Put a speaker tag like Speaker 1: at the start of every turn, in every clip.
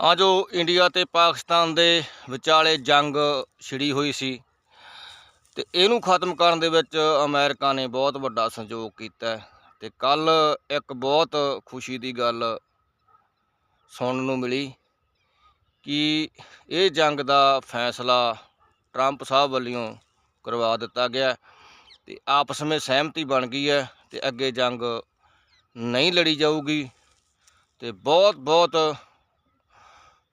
Speaker 1: ਆ ਜੋ ਇੰਡੀਆ ਤੇ ਪਾਕਿਸਤਾਨ ਦੇ ਵਿਚਾਲੇ ਜੰਗ ਛਿੜੀ ਹੋਈ ਸੀ ਤੇ ਇਹਨੂੰ ਖਤਮ ਕਰਨ ਦੇ ਵਿੱਚ ਅਮਰੀਕਾ ਨੇ ਬਹੁਤ ਵੱਡਾ ਸਹਿਯੋਗ ਕੀਤਾ ਹੈ ਤੇ ਕੱਲ ਇੱਕ ਬਹੁਤ ਖੁਸ਼ੀ ਦੀ ਗੱਲ ਸੁਣਨ ਨੂੰ ਮਿਲੀ ਕਿ ਇਹ ਜੰਗ ਦਾ ਫੈਸਲਾ ਟਰੰਪ ਸਾਹਿਬ ਵੱਲੋਂ ਕਰਵਾ ਦਿੱਤਾ ਗਿਆ ਤੇ ਆਪਸ ਵਿੱਚ ਸਹਿਮਤੀ ਬਣ ਗਈ ਹੈ ਤੇ ਅੱਗੇ ਜੰਗ ਨਹੀਂ ਲੜੀ ਜਾਊਗੀ ਤੇ ਬਹੁਤ ਬਹੁਤ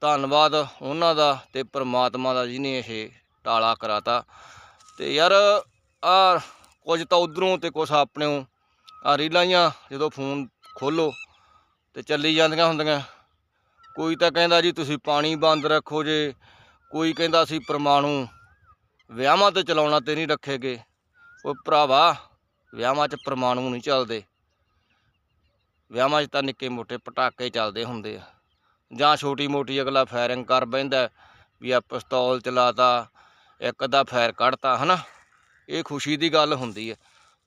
Speaker 1: ਧੰਨਵਾਦ ਉਹਨਾਂ ਦਾ ਤੇ ਪ੍ਰਮਾਤਮਾ ਦਾ ਜਿਹਨੇ ਇਹ ਟਾਲਾ ਕਰਾਤਾ। ਤੇ ਯਾਰ, ਆ ਕੁਝ ਤਾਂ ਉਧਰੋਂ ਤੇ ਕੁਝ ਆਪਣੇੋਂ ਆ ਰੀਲਾਂ ਜਿਹੀਆਂ ਜਦੋਂ ਫੋਨ ਖੋਲੋ ਤੇ ਚੱਲੀ ਜਾਂਦੀਆਂ ਹੁੰਦੀਆਂ। ਕੋਈ ਤਾਂ ਕਹਿੰਦਾ ਜੀ, ਤੁਸੀਂ ਪਾਣੀ ਬੰਦ ਰੱਖੋ ਜੇ। ਕੋਈ ਕਹਿੰਦਾ, ਅਸੀਂ ਪਰਮਾਣੂ ਵਿਆਹਾਂ ਤੇ ਚਲਾਉਣਾ ਤੇ ਨਹੀਂ ਰੱਖੇਗੇ। ਉਹ ਭਰਾਵਾ, ਵਿਆਹਾਂ 'ਚ ਪਰਮਾਣੂ ਨਹੀਂ ਚੱਲਦੇ। ਵਿਆਹਾਂ 'ਚ ਤਾਂ ਨਿੱਕੇ ਮੋਟੇ ਪਟਾਕੇ ਚੱਲਦੇ ਹੁੰਦੇ ਆ। ਜਾਂ ਛੋਟੀ ਮੋਟੀ ਅਗਲਾ ਫਾਇਰਿੰਗ ਕਰ ਬੈਂਦਾ ਵੀ ਆ ਪਿਸਤੌਲ ਚਲਾਤਾ, ਇੱਕ ਅੱਧਾ ਫਾਇਰ ਕੱਢਤਾ, ਹਨਾ? ਇਹ ਖੁਸ਼ੀ ਦੀ ਗੱਲ ਹੁੰਦੀ ਹੈ।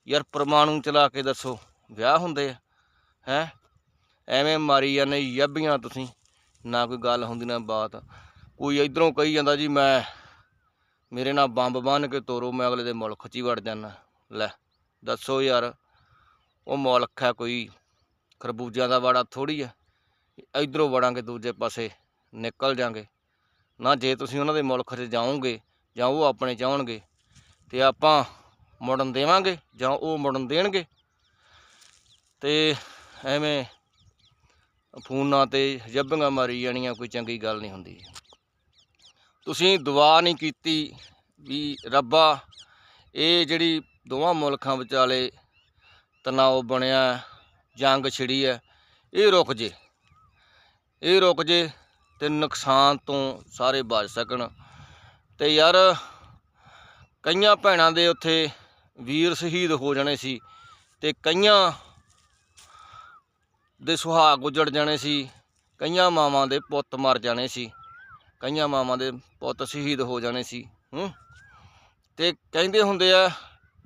Speaker 1: ਯਾਰ ਪਰਮਾਣੂ ਚਲਾ ਕੇ ਦੱਸੋ, ਵਿਆਹ ਹੁੰਦੇ ਆ, ਹੈ? ਐਵੇਂ ਮਾਰੀ ਜਾਂਦੇ, ਯੱਬੀਆਂ ਤੁਸੀਂ, ਨਾ ਕੋਈ ਗੱਲ ਹੁੰਦੀ, ਨਾ ਬਾਤ। ਕੋਈ ਇਧਰੋਂ ਕਹੀ ਜਾਂਦਾ ਜੀ, ਮੈਂ, ਮੇਰੇ ਨਾਲ ਬੰਬ ਬੰਨ ਕੇ ਤੋਰੋ, ਮੈਂ ਅਗਲੇ ਦੇ ਮੁਲਕ 'ਚ ਹੀ ਵੜ ਜਾਣਾ ਲੈ, ਦੱਸੋ ਯਾਰ, ਉਹ ਮੁਲਕ ਹੈ ਕੋਈ ਖਰਬੂਜਿਆਂ ਦਾ ਵਾੜਾ ਥੋੜੀ ਹੈ? ਇਧਰੋਂ ਵੜਾਂਗੇ, ਦੂਜੇ ਪਾਸੇ ਨਿਕਲ ਜਾਾਂਗੇ। ਨਾ ਜੇ ਤੁਸੀਂ ਉਹਨਾਂ ਦੇ ਮੁਲਕ 'ਚ ਜਾਓਗੇ, ਜਾਂ ਉਹ ਆਪਣੇ ਚਾਹਣਗੇ ਤੇ ਆਪਾਂ ਮੁੜਨ ਦੇਵਾਂਗੇ, ਜਾਂ ਉਹ ਮੁੜਨ ਦੇਣਗੇ। ਤੇ ਐਵੇਂ ਫੋਨਾਂ ਤੇ ਜੱਬੀਆਂ ਮਾਰੀ ਜਾਣੀਆਂ, ਕੋਈ ਚੰਗੀ ਗੱਲ ਨਹੀਂ ਹੁੰਦੀ। ਤੁਸੀਂ ਦੁਆ ਨਹੀਂ ਕੀਤੀ ਵੀ ਰੱਬਾ, ਇਹ ਜਿਹੜੀ ਦੋਵਾਂ ਮੁਲਕਾਂ ਵਿਚਾਲੇ ਤਣਾਅ ਬਣਿਆ, ਜੰਗ ਛਿੜੀ ਹੈ, ਇਹ ਰੁਕ ਜੇ। ਇਹ ਰੁਕ ਜੇ ਤੇ ਨੁਕਸਾਨ ਤੋਂ ਸਾਰੇ ਬਚ ਸਕਣ। ਤੇ ਯਾਰ, ਕਈਆਂ ਭੈਣਾਂ ਦੇ ਉੱਥੇ ਵੀਰ ਸ਼ਹੀਦ ਹੋ ਜਾਣੇ ਸੀ ਤੇ ਕਈਆਂ ਦੇ ਸੁਹਾਗ ਉਜੜ ਜਾਣੇ ਸੀ, ਕਈਆਂ ਮਾਵਾਂ ਦੇ ਪੁੱਤ ਮਰ ਜਾਣੇ ਸੀ, ਕਈਆਂ ਮਾਵਾਂ ਦੇ ਪੁੱਤ ਸ਼ਹੀਦ ਹੋ ਜਾਣੇ ਸੀ, ਹੂੰ। ਤੇ ਕਹਿੰਦੇ ਹੁੰਦੇ ਆ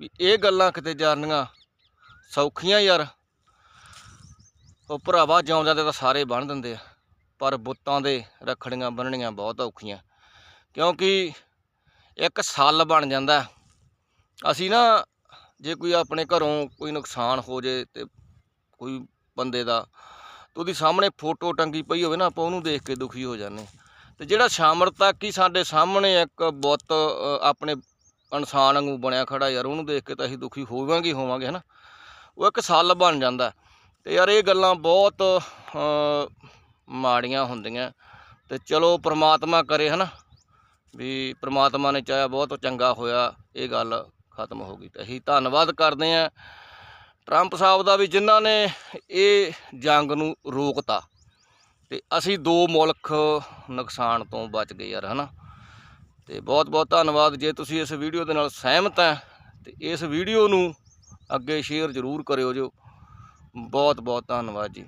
Speaker 1: ਵੀ ਇਹ ਗੱਲਾਂ ਕਿਤੇ ਜਾਣੀਆਂ ਸੌਖੀਆਂ ਯਾਰ। ਉਹ ਭਰਾਵਾ ਜਿਉਂਦਿਆਂ ਦੇ ਤਾਂ ਸਾਰੇ ਬਣ ਦਿੰਦੇ ਆ। ਪਰ ਬੁੱਤਾਂ ਦੇ ਰੱਖੜੀਆਂ ਬੰਨਣੀਆਂ ਬਹੁਤ ਔਖੀਆਂ। ਕਿਉਂਕਿ ਇੱਕ ਸੱਲ ਬਣ ਜਾਂਦਾ ਅਸੀਂ ਨਾ ਜੇ ਕੋਈ ਆਪਣੇ ਘਰੋਂ ਕੋਈ ਨੁਕਸਾਨ ਹੋ ਜੇ ਤੇ ਕੋਈ ਬੰਦੇ ਦਾ ਤੇ ਉਹਦੀ ਸਾਹਮਣੇ ਫੋਟੋ ਟੰਗੀ ਪਈ ਹੋਵੇ ਨਾ, ਆਪਾਂ ਉਹਨੂੰ ਦੇਖ ਕੇ ਦੁਖੀ ਹੋ ਜਾਂਦੇ ਤੇ ਜਿਹੜਾ ਸ਼ਾਮਰ ਤੱਕ ਹੀ ਸਾਡੇ ਸਾਹਮਣੇ ਇੱਕ ਬੁੱਤ ਆਪਣੇ ਇਨਸਾਨ ਵਾਂਗੂ ਬਣਿਆ ਖੜਾ ਯਾਰ, ਉਹਨੂੰ ਦੇਖ ਕੇ ਤਾਂ ਅਸੀਂ ਦੁਖੀ ਹੋਵਾਂਗੇ ਹੀ ਹੋਵਾਂਗੇ ਹਨਾ ਉਹ ਇੱਕ ਸੱਲ ਬਣ ਜਾਂਦਾ ਤੇ ਯਾਰ ਇਹ ਗੱਲਾਂ ਬਹੁਤ ਮਾੜੀਆਂ ਹੁੰਦੀਆਂ। ਤੇ ਚਲੋ ਪ੍ਰਮਾਤਮਾ ਕਰੇ ਹਨਾ, ਵੀ ਪ੍ਰਮਾਤਮਾ ਨੇ ਚਾਹਿਆ ਬਹੁਤ ਚੰਗਾ ਹੋਇਆ, ਇਹ ਗੱਲ ਖਤਮ ਹੋ ਗਈ। ਤੇ ਅਸੀਂ ਧੰਨਵਾਦ ਕਰਦੇ ਆਂ ਟਰੰਪ ਸਾਹਿਬ ਦਾ ਵੀ, ਜਿਨ੍ਹਾਂ ਨੇ ਇਹ ਜੰਗ ਨੂੰ ਰੋਕਤਾ। ਤੇ ਅਸੀਂ ਦੋ ਮੁਲਕ ਨੁਕਸਾਨ ਤੋਂ ਬਚ ਗਏ ਯਾਰ, ਹਨਾ। ਤੇ ਬਹੁਤ ਬਹੁਤ ਧੰਨਵਾਦ। ਜੇ ਤੁਸੀਂ ਇਸ ਵੀਡੀਓ ਦੇ ਨਾਲ ਸਹਿਮਤ ਹੈ, ਤੇ ਇਸ ਵੀਡੀਓ ਨੂੰ ਅੱਗੇ ਸ਼ੇਅਰ ਜ਼ਰੂਰ ਕਰਿਓ ਜੋ। ਬਹੁਤ ਬਹੁਤ ਧੰਨਵਾਦ ਜੀ।